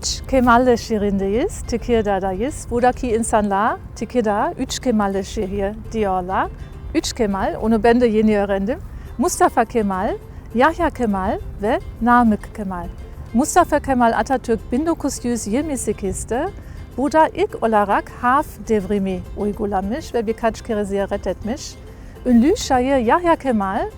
Üç Kemal'le şehrindeyiz, Tekirdağ'dayız. Buradaki insanlar Tekirdağ Üç Kemal'le şehri diyorlar. Üç Kemal, onu ben de yeni öğrendim. Mustafa Kemal, Yahya Kemal ve Namık Kemal. Mustafa Kemal Atatürk 1928'de burada ilk olarak harf devrimi uygulamış ve birkaç kere ziyaret etmiş. Ünlü şair Yahya Kemal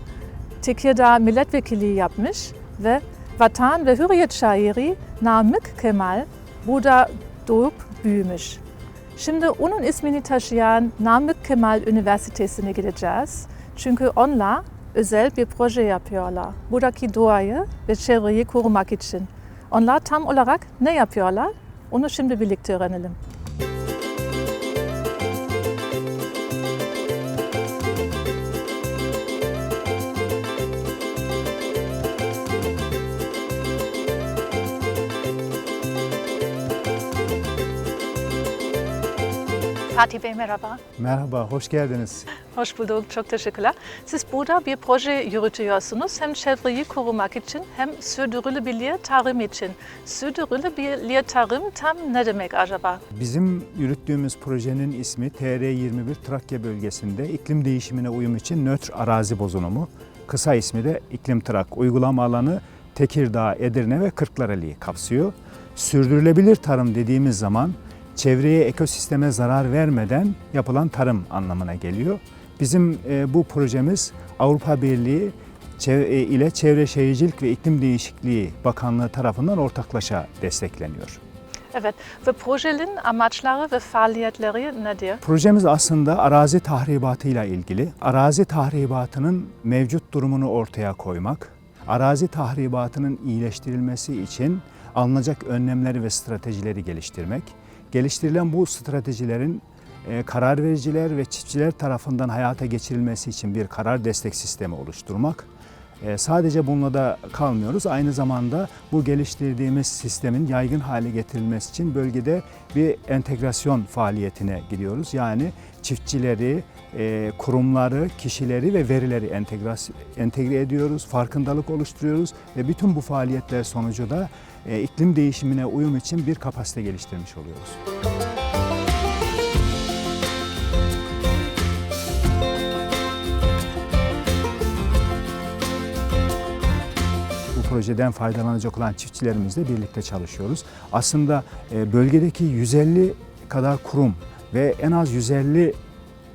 Tekirdağ milletvekili yapmış ve Vatan ve Hürriyet şairi Namık Kemal burada doğup büyümüş. Şimdi onun ismini taşıyan Namık Kemal Üniversitesi'ne gideceğiz. Çünkü onlar özel bir proje yapıyorlar. Buradaki doğayı ve çevreyi korumak için. Onlar tam olarak ne yapıyorlar? Onu şimdi birlikte öğrenelim. Fatih Bey merhaba. Merhaba, hoş geldiniz. Hoş bulduk, çok teşekkürler. Siz burada bir proje yürütüyorsunuz. Hem çevreyi korumak için hem sürdürülebilir tarım için. Sürdürülebilir tarım tam ne demek acaba? Bizim yürüttüğümüz projenin ismi TR21 Trakya bölgesinde iklim değişimine uyum için nötr arazi bozunumu. Kısa ismi de iklim trak. Uygulama alanı Tekirdağ, Edirne ve Kırklareli'yi kapsıyor. Sürdürülebilir tarım dediğimiz zaman çevreye, ekosisteme zarar vermeden yapılan tarım anlamına geliyor. Bizim e, bu projemiz Avrupa Birliği e, ile Çevre Şehircilik ve İklim Değişikliği Bakanlığı tarafından ortaklaşa destekleniyor. Evet ve projenin amaçları ve faaliyetleri nedir? Projemiz aslında arazi tahribatıyla ilgili. Arazi tahribatının mevcut durumunu ortaya koymak, arazi tahribatının iyileştirilmesi için alınacak önlemleri ve stratejileri geliştirmek, geliştirilen bu stratejilerin e, karar vericiler ve çiftçiler tarafından hayata geçirilmesi için bir karar destek sistemi oluşturmak. E, Sadece bununla da kalmıyoruz. Aynı zamanda bu geliştirdiğimiz sistemin yaygın hale getirilmesi için bölgede bir entegrasyon faaliyetine gidiyoruz. Yani çiftçileri, e, kurumları, kişileri ve verileri entegre ediyoruz, farkındalık oluşturuyoruz ve bütün bu faaliyetler sonucu da e, iklim değişimine uyum için bir kapasite geliştirmiş oluyoruz. Projeden faydalanacak olan çiftçilerimizle birlikte çalışıyoruz. Aslında e, bölgedeki 150 kadar kurum ve en az 150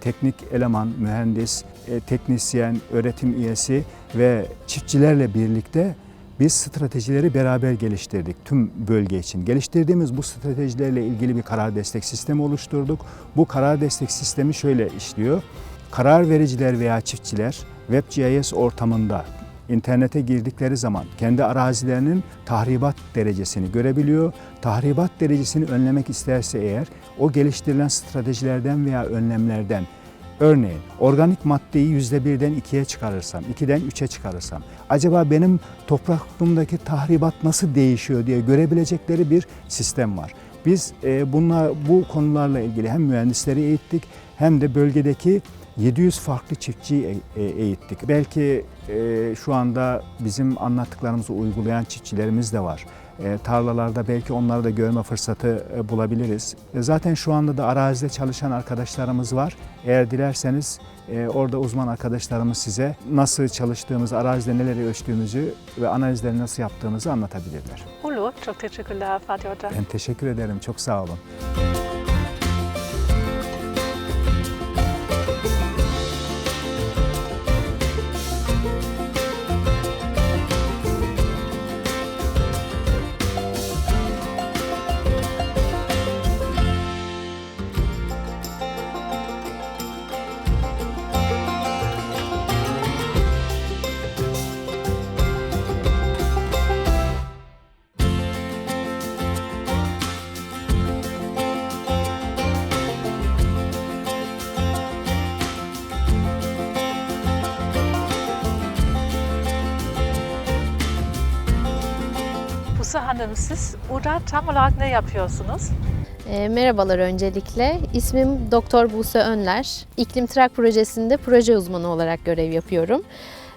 teknik eleman, mühendis, e, teknisyen, öğretim üyesi ve çiftçilerle birlikte biz stratejileri beraber geliştirdik tüm bölge için. Geliştirdiğimiz bu stratejilerle ilgili bir karar destek sistemi oluşturduk. Bu karar destek sistemi şöyle işliyor. Karar vericiler veya çiftçiler WebGIS ortamında internete girdikleri zaman kendi arazilerinin tahribat derecesini görebiliyor. Tahribat derecesini önlemek isterse eğer o geliştirilen stratejilerden veya önlemlerden Örneğin organik maddeyi yüzde birden ikiye çıkarırsam, ikiden üçe çıkarırsam, acaba benim toprağımdaki tahribat nasıl değişiyor diye görebilecekleri bir sistem var. Biz e, bunlar, bu konularla ilgili hem mühendisleri eğittik hem de bölgedeki 700 farklı çiftçiyi e- e- eğittik. Belki e, şu anda bizim anlattıklarımızı uygulayan çiftçilerimiz de var. E, tarlalarda belki onları da görme fırsatı e, bulabiliriz. E, zaten şu anda da arazide çalışan arkadaşlarımız var. Eğer dilerseniz e, orada uzman arkadaşlarımız size nasıl çalıştığımızı, arazide neleri ölçtüğümüzü ve analizleri nasıl yaptığımızı anlatabilirler. Olur, çok teşekkürler Fatih Hocam. Ben teşekkür ederim. Çok sağ olun. Buse Hanım siz burada tam olarak ne yapıyorsunuz? E, merhabalar öncelikle. İsmim Doktor Buse Önler. İklim Trak Projesi'nde proje uzmanı olarak görev yapıyorum.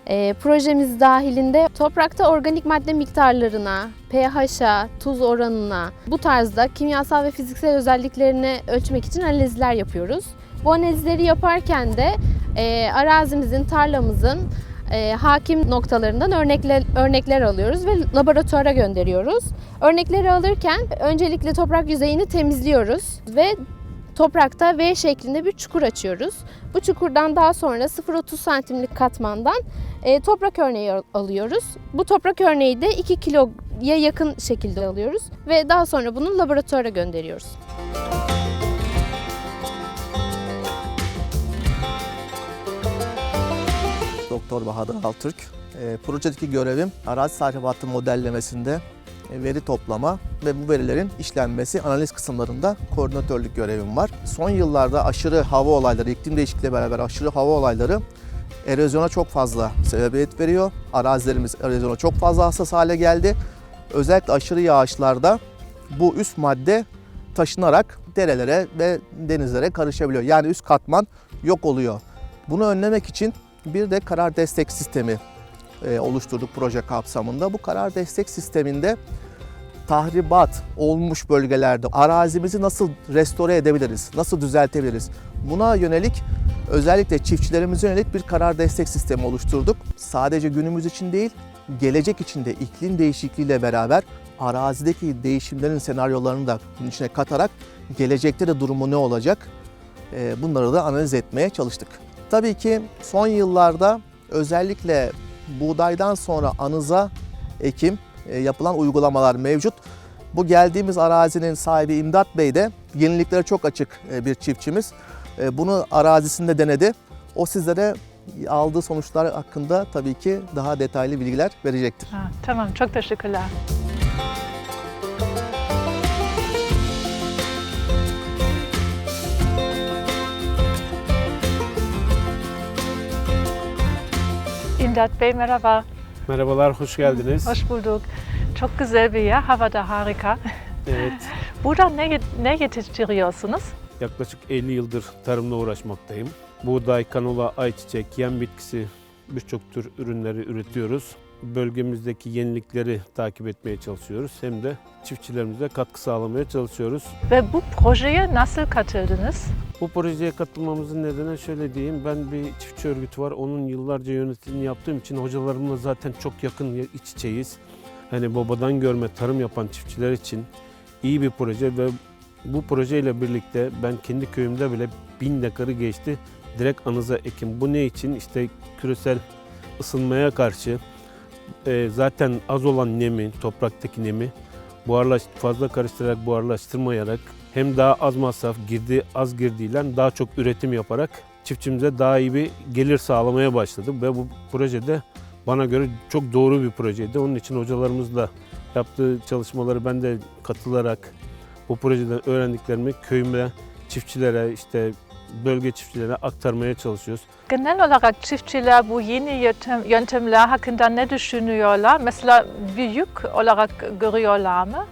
E, projemiz dahilinde toprakta organik madde miktarlarına, pH'a, tuz oranına, bu tarzda kimyasal ve fiziksel özelliklerini ölçmek için analizler yapıyoruz. Bu analizleri yaparken de e, arazimizin, tarlamızın e, hakim noktalarından örnekler, örnekler alıyoruz ve laboratuvara gönderiyoruz. Örnekleri alırken öncelikle toprak yüzeyini temizliyoruz ve toprakta V şeklinde bir çukur açıyoruz. Bu çukurdan daha sonra 0.30 santimlik katmandan e, toprak örneği al- alıyoruz. Bu toprak örneği de 2 kiloya yakın şekilde alıyoruz ve daha sonra bunu laboratuvara gönderiyoruz. Doktor Bahadır Altürk. E, projedeki görevim arazi tahribatı modellemesinde e, veri toplama ve bu verilerin işlenmesi, analiz kısımlarında koordinatörlük görevim var. Son yıllarda aşırı hava olayları, iklim değişikliğiyle beraber aşırı hava olayları erozyona çok fazla sebebiyet veriyor. Arazilerimiz erozyona çok fazla hassas hale geldi. Özellikle aşırı yağışlarda bu üst madde taşınarak derelere ve denizlere karışabiliyor. Yani üst katman yok oluyor. Bunu önlemek için bir de karar destek sistemi e, oluşturduk proje kapsamında. Bu karar destek sisteminde tahribat olmuş bölgelerde arazimizi nasıl restore edebiliriz, nasıl düzeltebiliriz? Buna yönelik özellikle çiftçilerimize yönelik bir karar destek sistemi oluşturduk. Sadece günümüz için değil, gelecek için de iklim değişikliğiyle beraber arazideki değişimlerin senaryolarını da içine katarak gelecekte de durumu ne olacak? E, bunları da analiz etmeye çalıştık. Tabii ki son yıllarda özellikle buğdaydan sonra anıza ekim e, yapılan uygulamalar mevcut. Bu geldiğimiz arazinin sahibi İmdat Bey de yeniliklere çok açık e, bir çiftçimiz. E, Bunu arazisinde denedi. O sizlere aldığı sonuçlar hakkında tabii ki daha detaylı bilgiler verecektir. Ha, tamam, çok teşekkürler. İmdat Bey merhaba, Merhabalar, hoş geldiniz. hoş bulduk. Çok güzel bir yer, hava da harika. Evet, Burada ne, ne yetiştiriyorsunuz? yaklaşık 50 yıldır tarımla uğraşmaktayım. Buğday, kanola, ayçiçek, yem bitkisi birçok tür ürünleri üretiyoruz. Bölgemizdeki yenilikleri takip etmeye çalışıyoruz. Hem de çiftçilerimize katkı sağlamaya çalışıyoruz. Ve bu projeye nasıl katıldınız? Bu projeye katılmamızın nedeni şöyle diyeyim. Ben bir çiftçi örgütü var. Onun yıllarca yönetimini yaptığım için hocalarımla zaten çok yakın iç içeyiz. Hani babadan görme tarım yapan çiftçiler için iyi bir proje ve bu projeyle birlikte ben kendi köyümde bile bin dekarı geçti. Direkt anıza ekim. Bu ne için? İşte küresel ısınmaya karşı e, zaten az olan nemi, topraktaki nemi buharlaş, fazla karıştırarak buharlaştırmayarak hem daha az masraf, girdi az girdiyle daha çok üretim yaparak çiftçimize daha iyi bir gelir sağlamaya başladım ve bu projede bana göre çok doğru bir projeydi. Onun için hocalarımızla yaptığı çalışmaları ben de katılarak bu projeden öğrendiklerimi köyüme, çiftçilere, işte bölge çiftçilerine aktarmaya çalışıyoruz. Genel olarak çiftçiler bu yeni yöntem, yöntemler hakkında ne düşünüyorlar? Mesela bir yük olarak görüyorlar mı?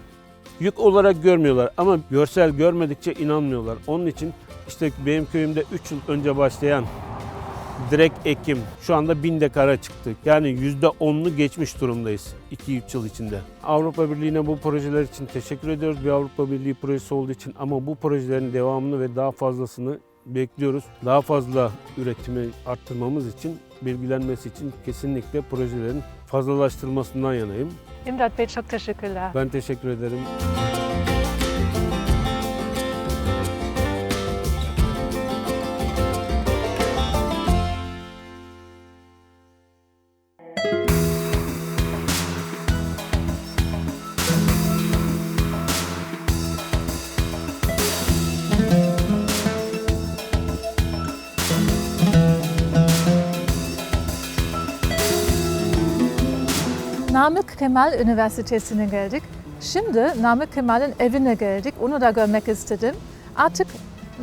Yük olarak görmüyorlar ama görsel görmedikçe inanmıyorlar. Onun için işte benim köyümde 3 yıl önce başlayan direkt ekim şu anda 1000 dekara çıktı. Yani %10'unu geçmiş durumdayız 2-3 yıl içinde. Avrupa Birliği'ne bu projeler için teşekkür ediyoruz. Bir Avrupa Birliği projesi olduğu için ama bu projelerin devamını ve daha fazlasını bekliyoruz. Daha fazla üretimi arttırmamız için, bilgilenmesi için kesinlikle projelerin fazlalaştırılmasından yanayım. İmdat Bey çok teşekkürler. Ben teşekkür ederim. Kemal Üniversitesi'ne geldik. Şimdi Namık Kemal'in evine geldik. Onu da görmek istedim. Artık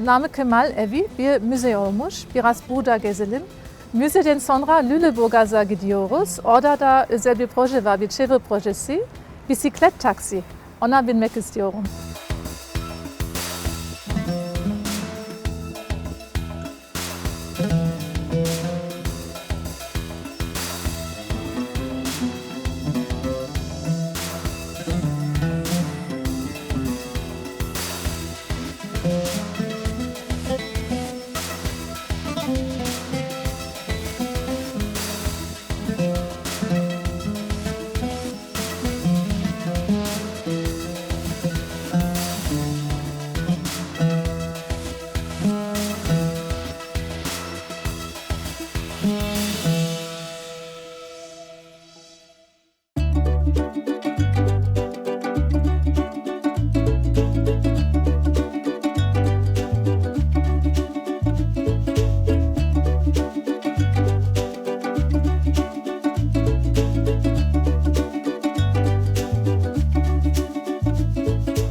Namık Kemal evi bir müze olmuş. Biraz burada gezelim. Müzeden sonra Lüleburgaz'a gidiyoruz. Orada da özel bir proje var, bir çevre projesi. Bisiklet taksi. Ona binmek istiyorum.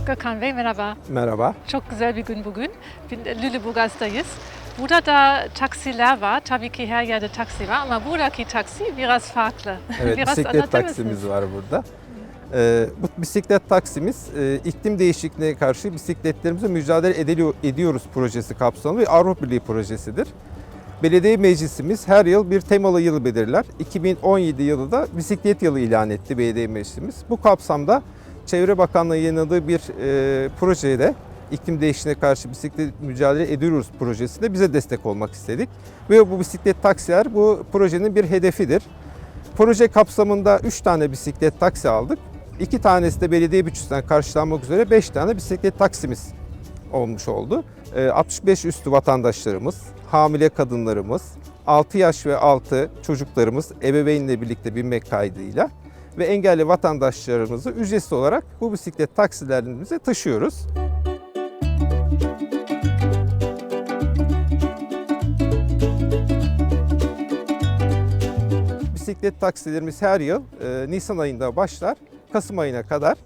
Gökhan Bey merhaba. Merhaba. Çok güzel bir gün bugün. Bin- Lüleburgaz'dayız. Burada da taksiler var. Tabii ki her yerde taksi var ama buradaki taksi biraz farklı. Evet, biraz bisiklet taksimiz var burada. Ee, bu bisiklet taksimiz e, iklim değişikliğine karşı bisikletlerimize mücadele edili- ediyoruz projesi kapsamlı bir Avrupa Birliği projesidir. Belediye Meclisimiz her yıl bir temalı yıl belirler. 2017 yılı da bisiklet yılı ilan etti Belediye Meclisimiz. Bu kapsamda Çevre Bakanlığı yayınladığı bir e, projede iklim değişikliğine karşı bisiklet mücadele ediyoruz projesinde bize destek olmak istedik. Ve bu bisiklet taksiler bu projenin bir hedefidir. Proje kapsamında 3 tane bisiklet taksi aldık. 2 tanesi de belediye bütçesinden karşılanmak üzere 5 tane bisiklet taksimiz olmuş oldu. Ee, 65 üstü vatandaşlarımız, hamile kadınlarımız, 6 yaş ve altı çocuklarımız ebeveynle birlikte binmek kaydıyla ve engelli vatandaşlarımızı ücretsiz olarak bu bisiklet taksilerimize taşıyoruz. Bisiklet taksilerimiz her yıl e, Nisan ayında başlar, Kasım ayına kadar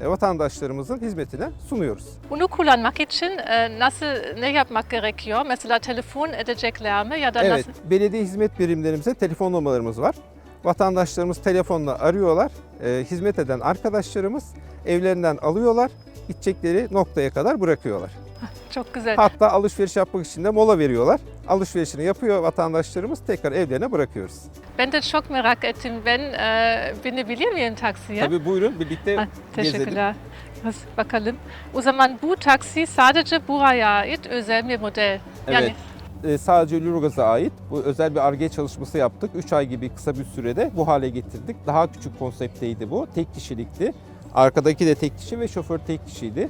e, vatandaşlarımızın hizmetine sunuyoruz. Bunu kullanmak için e, nasıl ne yapmak gerekiyor? Mesela telefon edecekler mi ya da Evet, nasıl? belediye hizmet birimlerimize telefon numaralarımız var. Vatandaşlarımız telefonla arıyorlar. E, hizmet eden arkadaşlarımız evlerinden alıyorlar, gidecekleri noktaya kadar bırakıyorlar. Çok güzel. Hatta alışveriş yapmak için de mola veriyorlar. Alışverişini yapıyor vatandaşlarımız, tekrar evlerine bırakıyoruz. Ben de çok merak ettim. Ben e, binebilir miyim taksiye? Tabii buyurun birlikte Ha, gezelim. teşekkürler. Biraz bakalım. O zaman bu taksi sadece buraya ait özel bir model. Yani Evet. e, sadece Lüleburgaz'a ait bu özel bir ARGE çalışması yaptık. 3 ay gibi kısa bir sürede bu hale getirdik. Daha küçük konseptteydi bu. Tek kişilikti. Arkadaki de tek kişi ve şoför tek kişiydi.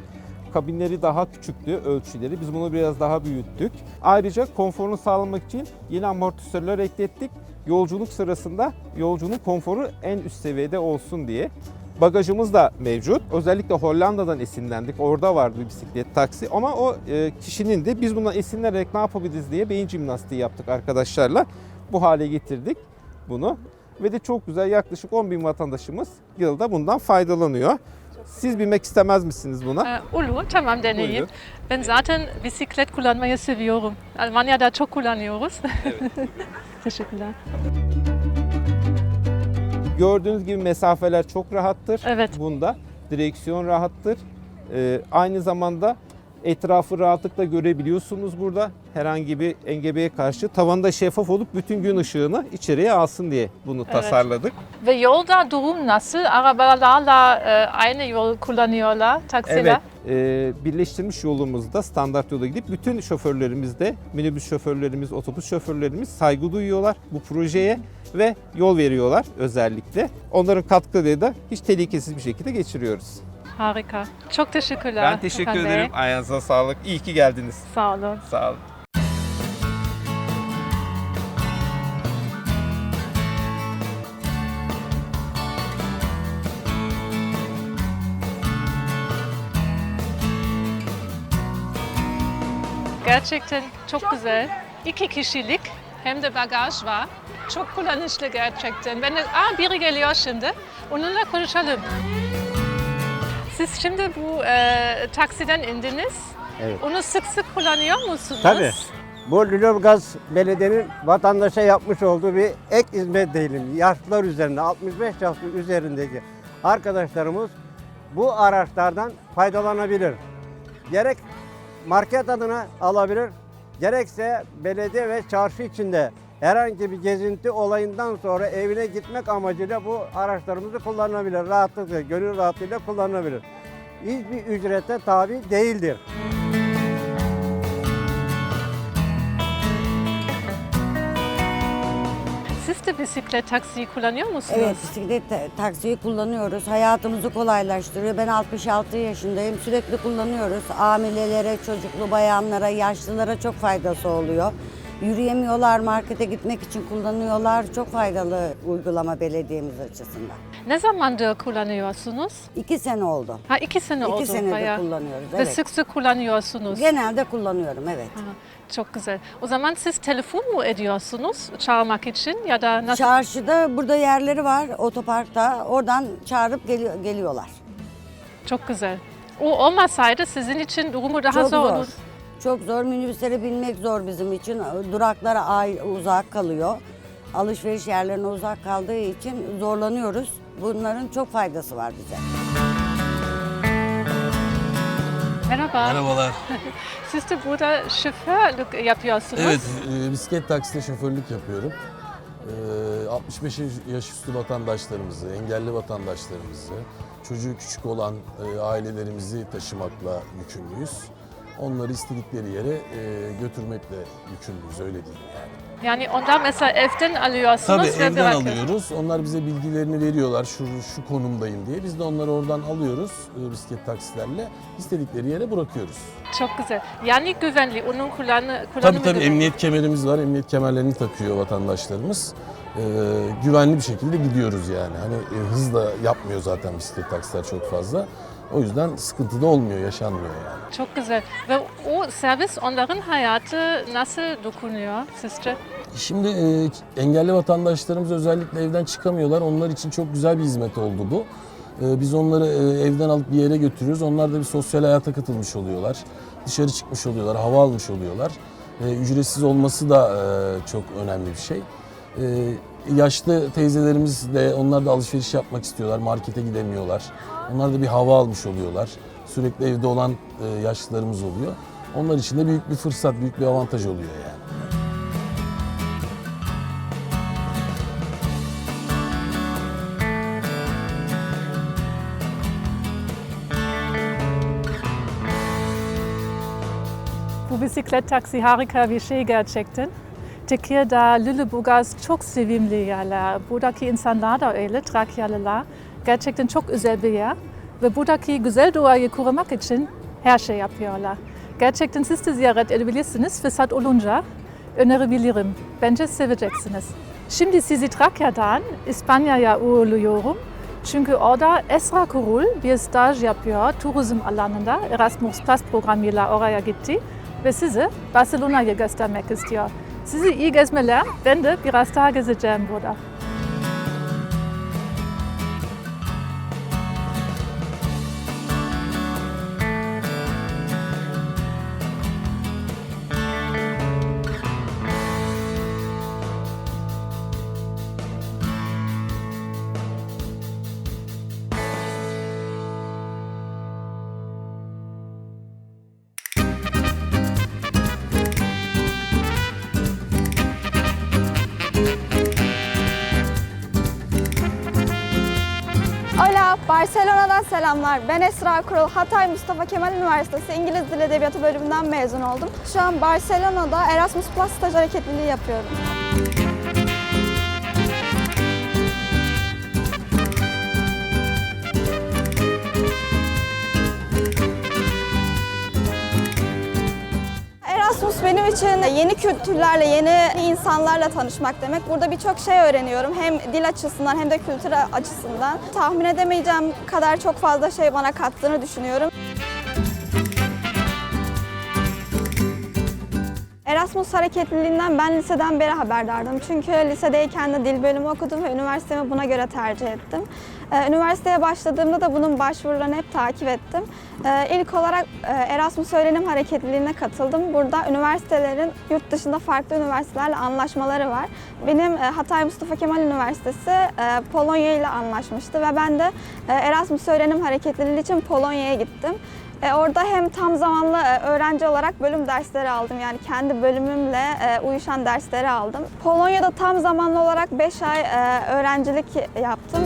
Kabinleri daha küçüktü ölçüleri. Biz bunu biraz daha büyüttük. Ayrıca konforunu sağlamak için yeni amortisörler eklettik. Yolculuk sırasında yolcunun konforu en üst seviyede olsun diye. Bagajımız da mevcut. Özellikle Hollanda'dan esinlendik. Orada vardı bir bisiklet taksi ama o e, kişinin de biz bundan esinlenerek ne yapabiliriz diye beyin jimnastiği yaptık arkadaşlarla. Bu hale getirdik bunu. Ve de çok güzel yaklaşık 10 bin vatandaşımız yılda bundan faydalanıyor. Siz binmek istemez misiniz buna? e, olur tamam deneyeyim. Buyurun. Ben zaten bisiklet kullanmayı seviyorum. Almanya'da çok kullanıyoruz. Teşekkürler. Gördüğünüz gibi mesafeler çok rahattır. Evet. Bunda direksiyon rahattır. Ee, aynı zamanda etrafı rahatlıkla görebiliyorsunuz burada. Herhangi bir engebeye karşı tavanda şeffaf olup bütün gün ışığını içeriye alsın diye bunu Evet. tasarladık. Ve yolda durum nasıl? Arabalarla e, aynı yol kullanıyorlar taksiler. Evet, e, birleştirilmiş yolumuzda standart yola gidip bütün şoförlerimiz de minibüs şoförlerimiz, otobüs şoförlerimiz saygı duyuyorlar bu projeye ve yol veriyorlar özellikle. Onların katkılarıyla da hiç tehlikesiz bir şekilde geçiriyoruz. Harika. Çok teşekkürler. Ben teşekkür Bey. ederim. Ayağınıza sağlık. İyi ki geldiniz. Sağ olun. Sağ olun. Gerçekten çok güzel. İki kişilik hem de bagaj var. Çok kullanışlı gerçekten. Ben de, aa, biri geliyor şimdi. Onunla konuşalım. Siz şimdi bu e, taksiden indiniz. Evet. Onu sık sık kullanıyor musunuz? Tabii. Bu Lüleburgaz Belediye'nin vatandaşa yapmış olduğu bir ek hizmet diyelim. Yaşlılar üzerinde, 65 yaş üzerindeki arkadaşlarımız bu araçlardan faydalanabilir. Gerek market adına alabilir, gerekse belediye ve çarşı içinde herhangi bir gezinti olayından sonra evine gitmek amacıyla bu araçlarımızı kullanabilir. Rahatlıkla, gönül rahatlığıyla kullanabilir. Hiçbir ücrete tabi değildir. Siz de bisiklet taksiyi kullanıyor musunuz? Evet bisiklet taksiyi kullanıyoruz. Hayatımızı kolaylaştırıyor. Ben 66 yaşındayım. Sürekli kullanıyoruz. Amilelere, çocuklu bayanlara, yaşlılara çok faydası oluyor. Yürüyemiyorlar, markete gitmek için kullanıyorlar. Çok faydalı uygulama belediyemiz açısından. Ne zamandır kullanıyorsunuz? İki sene oldu. Ha iki sene oldu. İki senedir bayağı. kullanıyoruz. Ve Evet. sık sık kullanıyorsunuz. Genelde kullanıyorum, evet. Ha, çok güzel. O zaman siz telefon mu ediyorsunuz çağırmak için ya da nasıl? Çarşıda burada yerleri var, otoparkta. Oradan çağırıp geliyor, geliyorlar. Çok güzel. O olmasaydı sizin için durumu daha Çok zor zor. Çok zor. Minibüslere binmek zor bizim için. Duraklara ay uzak kalıyor. Alışveriş yerlerine uzak kaldığı için zorlanıyoruz. Bunların çok faydası var bize. Merhaba. Merhabalar. Siz de burada şoförlük yapıyorsunuz. Evet, e, bisiklet takside şoförlük yapıyorum. E, 65 yaş üstü vatandaşlarımızı, engelli vatandaşlarımızı, çocuğu küçük olan e, ailelerimizi taşımakla yükümlüyüz. Onları istedikleri yere e, götürmekle yükümlüyüz, öyle diyeyim yani. Yani ondan mesela evden alıyorsunuz Tabii ve evden bırakın. alıyoruz. Onlar bize bilgilerini veriyorlar, şu, şu konumdayım diye. Biz de onları oradan alıyoruz e, bisiklet taksilerle. istedikleri yere bırakıyoruz. Çok güzel. Yani güvenli. Onun kullanı, kullanımı Tabii tabii güvenli. emniyet kemerimiz var. Emniyet kemerlerini takıyor vatandaşlarımız. Ee, güvenli bir şekilde gidiyoruz yani. Hani e, hız da yapmıyor zaten bisiklet taksiler çok fazla. O yüzden sıkıntı da olmuyor, yaşanmıyor yani. Çok güzel. Ve o servis onların hayatı nasıl dokunuyor sizce? Şimdi e, engelli vatandaşlarımız özellikle evden çıkamıyorlar. Onlar için çok güzel bir hizmet oldu bu. E, biz onları e, evden alıp bir yere götürüyoruz. Onlar da bir sosyal hayata katılmış oluyorlar. Dışarı çıkmış oluyorlar, hava almış oluyorlar. E, ücretsiz olması da e, çok önemli bir şey. E, yaşlı teyzelerimiz de onlar da alışveriş yapmak istiyorlar. Markete gidemiyorlar. Onlar da bir hava almış oluyorlar. Sürekli evde olan e, yaşlılarımız oluyor. Onlar için de büyük bir fırsat, büyük bir avantaj oluyor yani. Bu bisiklet taksi harika bir şey gerçekten. Tekirdağ, Lüleburgaz çok sevimli yerler. Buradaki insanlar da öyle, Trakyalılar. Gerçekten çok özel bir yer. Ve buradaki güzel doğayı korumak için her şey yapıyorlar. Gerçekten siz de ziyaret edebilirsiniz. Fırsat olunca önerebilirim. Bence seveceksiniz. Şimdi sizi Trakya'dan İspanya'ya uğurluyorum. Çünkü orada Esra Kurul bir staj yapıyor turizm alanında. Erasmus Plus programıyla oraya gitti ve sizi Barcelona'yı göstermek istiyor. Sizi iyi gezmeler. Ben de biraz daha gezeceğim burada. Barcelona'dan selamlar. Ben Esra Kurul, Hatay Mustafa Kemal Üniversitesi İngiliz Dil Edebiyatı bölümünden mezun oldum. Şu an Barcelona'da Erasmus Plus staj hareketliliği yapıyorum. İçin yeni kültürlerle, yeni insanlarla tanışmak demek. Burada birçok şey öğreniyorum. Hem dil açısından hem de kültür açısından. Tahmin edemeyeceğim kadar çok fazla şey bana kattığını düşünüyorum. Erasmus hareketliliğinden ben liseden beri haberdardım. Çünkü lisedeyken de dil bölümü okudum ve üniversitemi buna göre tercih ettim. Ee, Üniversiteye başladığımda da bunun başvurularını hep takip ettim. Ee, İlk olarak e, Erasmus Öğrenim Hareketliliğine katıldım. Burada üniversitelerin yurt dışında farklı üniversitelerle anlaşmaları var. Benim e, Hatay Mustafa Kemal Üniversitesi e, Polonya ile anlaşmıştı ve ben de Erasmus Öğrenim Hareketliliği için Polonya'ya gittim. E, orada hem tam zamanlı e, öğrenci olarak bölüm dersleri aldım. Yani kendi bölümümle e, uyuşan dersleri aldım. Polonya'da tam zamanlı olarak 5 ay e, öğrencilik yaptım.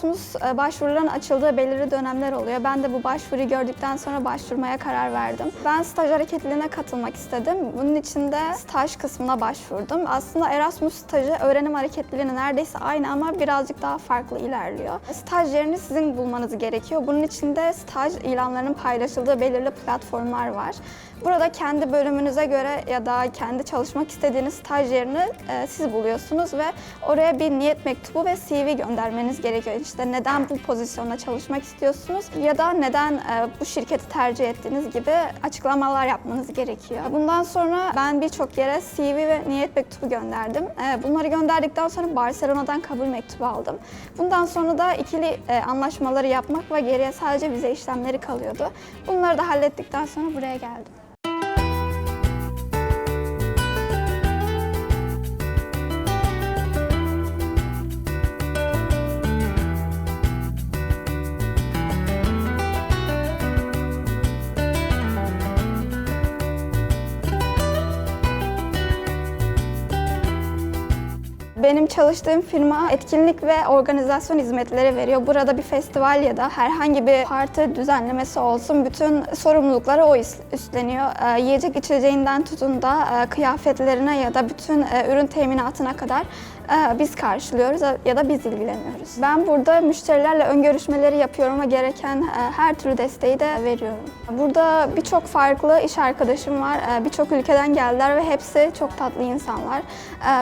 Erasmus başvuruların açıldığı belirli dönemler oluyor. Ben de bu başvuruyu gördükten sonra başvurmaya karar verdim. Ben staj hareketliliğine katılmak istedim. Bunun için de staj kısmına başvurdum. Aslında Erasmus stajı öğrenim hareketliliğine neredeyse aynı ama birazcık daha farklı ilerliyor. Staj yerini sizin bulmanız gerekiyor. Bunun için de staj ilanlarının paylaşıldığı belirli platformlar var. Burada kendi bölümünüze göre ya da kendi çalışmak istediğiniz staj yerini e, siz buluyorsunuz ve oraya bir niyet mektubu ve CV göndermeniz gerekiyor. İşte neden bu pozisyonda çalışmak istiyorsunuz ya da neden e, bu şirketi tercih ettiğiniz gibi açıklamalar yapmanız gerekiyor. Bundan sonra ben birçok yere CV ve niyet mektubu gönderdim. E, bunları gönderdikten sonra Barcelona'dan kabul mektubu aldım. Bundan sonra da ikili e, anlaşmaları yapmak ve geriye sadece vize işlemleri kalıyordu. Bunları da hallettikten sonra buraya geldim. Benim çalıştığım firma etkinlik ve organizasyon hizmetleri veriyor. Burada bir festival ya da herhangi bir parti düzenlemesi olsun bütün sorumlulukları o üst- üstleniyor. Ee, yiyecek içeceğinden tutun da e, kıyafetlerine ya da bütün e, ürün teminatına kadar biz karşılıyoruz ya da biz ilgileniyoruz. Ben burada müşterilerle ön görüşmeleri yapıyorum ve gereken e, her türlü desteği de veriyorum. Burada birçok farklı iş arkadaşım var. E, Birçok ülkeden geldiler ve hepsi çok tatlı insanlar.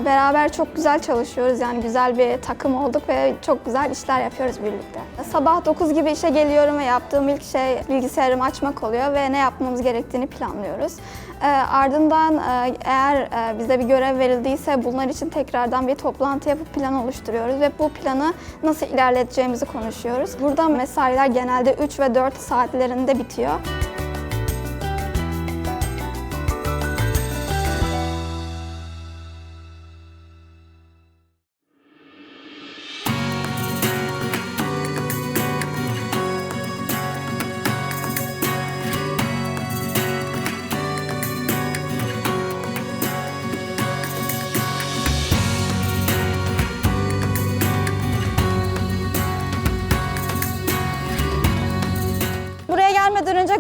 E, Beraber çok güzel çalışıyoruz. Yani güzel bir takım olduk ve çok güzel işler yapıyoruz birlikte. Sabah 9 gibi işe geliyorum ve yaptığım ilk şey bilgisayarımı açmak oluyor ve ne yapmamız gerektiğini planlıyoruz. E, Ardından e, eğer e, bize bir görev verildiyse bunlar için tekrardan bir toplantı yapıp plan oluşturuyoruz ve bu planı nasıl ilerleteceğimizi konuşuyoruz. Burada mesailer genelde 3 ve 4 saatlerinde bitiyor.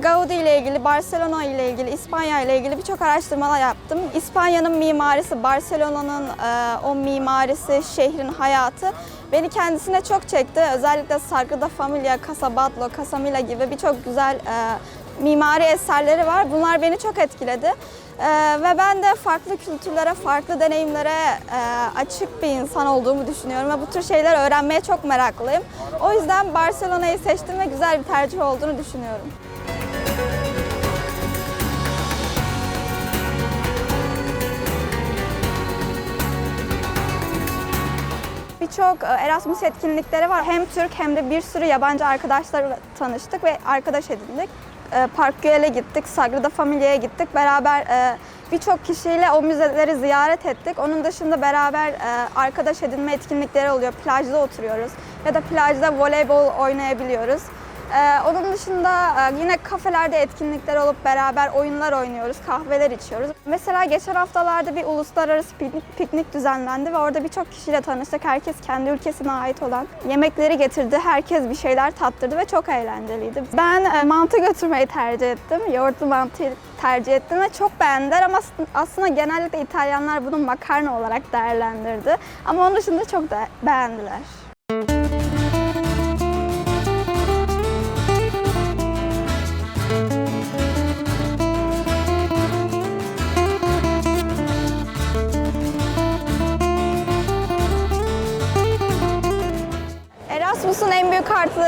Gaudi ile ilgili, Barcelona ile ilgili, İspanya ile ilgili birçok araştırmalar yaptım. İspanya'nın mimarisi, Barcelona'nın e, o mimarisi, şehrin hayatı beni kendisine çok çekti. Özellikle Sagrada Familia, Casa Batlló, Casa Mila gibi birçok güzel e, mimari eserleri var. Bunlar beni çok etkiledi. Ee, ve ben de farklı kültürlere, farklı deneyimlere e, açık bir insan olduğumu düşünüyorum ve bu tür şeyler öğrenmeye çok meraklıyım. O yüzden Barcelona'yı seçtim ve güzel bir tercih olduğunu düşünüyorum. Birçok e, Erasmus etkinlikleri var. Hem Türk hem de bir sürü yabancı arkadaşlarla tanıştık ve arkadaş edindik. E, Park Güell'e gittik, Sagrada Familia'ya gittik. Beraber e, birçok kişiyle o müzeleri ziyaret ettik. Onun dışında beraber arkadaş edinme etkinlikleri oluyor. Plajda oturuyoruz ya da plajda voleybol oynayabiliyoruz. Ee, onun dışında e, yine kafelerde etkinlikler olup beraber oyunlar oynuyoruz, kahveler içiyoruz. Mesela geçen haftalarda bir uluslararası piknik, piknik düzenlendi ve orada birçok kişiyle tanıştık. Herkes kendi ülkesine ait olan yemekleri getirdi, herkes bir şeyler tattırdı ve çok eğlenceliydi. Ben e, mantı götürmeyi tercih ettim, yoğurtlu mantıyı tercih ettim ve çok beğendiler ama as- aslında genellikle İtalyanlar bunu makarna olarak değerlendirdi. Ama onun dışında çok da beğendiler. Erasmus'un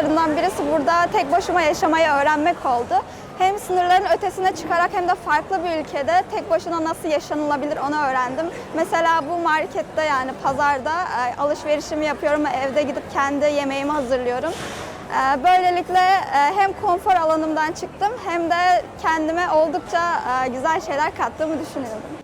artılarından birisi burada tek başıma yaşamayı öğrenmek oldu. Hem sınırların ötesine çıkarak hem de farklı bir ülkede tek başına nasıl yaşanılabilir onu öğrendim. Mesela bu markette yani pazarda e, alışverişimi yapıyorum ve evde gidip kendi yemeğimi hazırlıyorum. E, Böylelikle e, hem konfor alanımdan çıktım hem de kendime oldukça güzel şeyler kattığımı düşünüyorum.